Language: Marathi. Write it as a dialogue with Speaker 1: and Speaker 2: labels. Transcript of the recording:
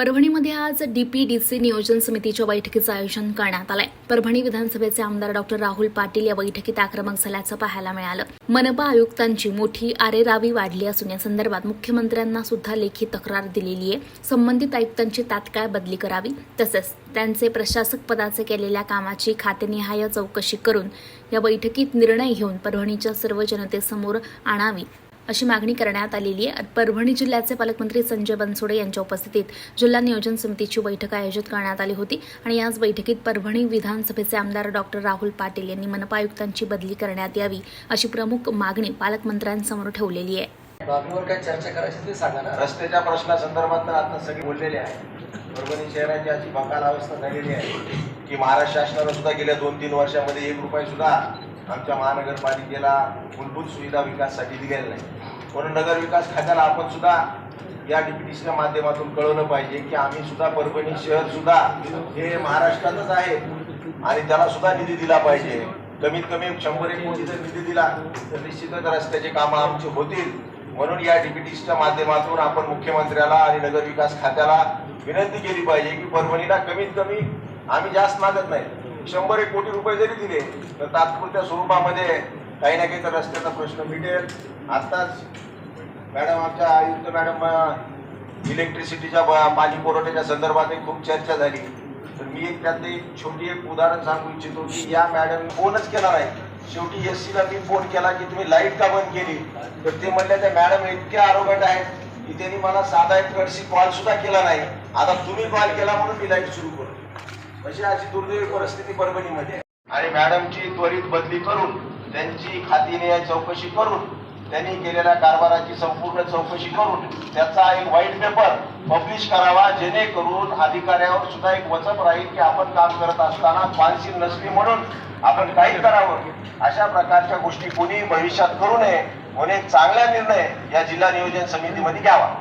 Speaker 1: परभणीमध्ये आज डीपीडीसी नियोजन समितीच्या बैठकीचं आयोजन करण्यात आलंय. परभणी विधानसभेचे आमदार डॉक्टर राहुल पाटील या बैठकीत आक्रमक झाल्याचं पाहायला मिळालं. मनपा आयुक्तांची मोठी आरेरावी वाढली असून या संदर्भात मुख्यमंत्र्यांना सुद्धा लेखी तक्रार दिलेली आहे. संबंधित आयुक्तांची तात्काळ बदली करावी तसेच त्यांचे प्रशासक पदाचे केलेल्या कामाची खातेनिहाय चौकशी करून या बैठकीत निर्णय घेऊन परभणीच्या सर्व जनतेसमोर आणावी अशी मागणी करण्यात आलेली आहे. परभणी जिल्ह्याचे पालकमंत्री संजय बनसोडे यांच्या उपस्थितीत जिल्हा नियोजन समितीची बैठक आयोजित करण्यात आली होती आणि याच बैठकीत परभणी विधानसभेचे आमदार डॉक्टर राहुल पाटील यांनी मनपा आयुक्तांची बदली करण्यात यावी अशी प्रमुख मागणी पालकमंत्र्यांसमोर ठेवलेली आहे.
Speaker 2: बाबीवर काय चर्चा करायची ते सांगा ना.
Speaker 3: रस्त्याच्या प्रश्नासंदर्भात तर आता सगळे बोललेले आहे. परभणी शहराची अशी बकाल अवस्था झालेली आहे की महाराष्ट्र शासनानं सुद्धा गेल्या दोन तीन वर्षामध्ये एक रुपये सुद्धा आमच्या महानगरपालिकेला मूलभूत सुविधा विकासासाठी दिलेला नाही. म्हणून नगर विकास खात्याला आपण सुद्धा या डीपीटीसीच्या माध्यमातून कळवलं पाहिजे की आम्ही सुद्धा परभणी शहर सुद्धा हे महाराष्ट्रातच आहे आणि त्याला सुद्धा निधी दिला पाहिजे. कमीत कमी शंभर एक कोटी जर निधी दिला तर निश्चितच रस्त्याचे कामं आमचे होतील. म्हणून या डीपीटीसीच्या माध्यमातून आपण मुख्यमंत्र्याला आणि नगर विकास खात्याला विनंती केली पाहिजे की परभणीला कमीत कमी आम्ही जास्त मागत नाही. शंभर एक कोटी रुपये जरी दिले तर तात्पुरत्या स्वरूपामध्ये काही ना काही तर रस्त्याचा प्रश्न मिटेल. आत्ताच मॅडम आमच्या आयुक्त मॅडम इलेक्ट्रिसिटीच्या पाणी पुरवठ्याच्या संदर्भात एक खूप चर्चा झाली. तर मी एक त्यातलं एक छोटी एक उदाहरण सांगू इच्छितो की या मॅडम फोनच केला नाही. शेवटी एस सीला मी फोन केला की तुम्ही लाइट का बंद केली? तर ते म्हणले त्या मॅडम इतक्या आरोगट आहेत की त्यांनी मला साधा एक कडशी कॉल सुद्धा केला नाही. आता तुम्ही कॉल केला म्हणून मी लाइट सुरू करतो. अशी अशी दुर्दैवी परिस्थिती परभणीमध्ये आहे. आणि मॅडमची त्वरित बदली करून त्यांची खातीने चौकशी करून त्यांनी केलेल्या कारभाराची संपूर्ण चौकशी करून त्याचा एक व्हाईट पेपर पब्लिश करावा जेणेकरून अधिकाऱ्यावर सुद्धा एक वचप राहील की आपण काम करत असताना मानसिक नसली म्हणून आपण काही करावं. अशा प्रकारच्या गोष्टी कोणी भविष्यात करू नये. म्हणून एक चांगला निर्णय या जिल्हा नियोजन समितीमध्ये घ्यावा.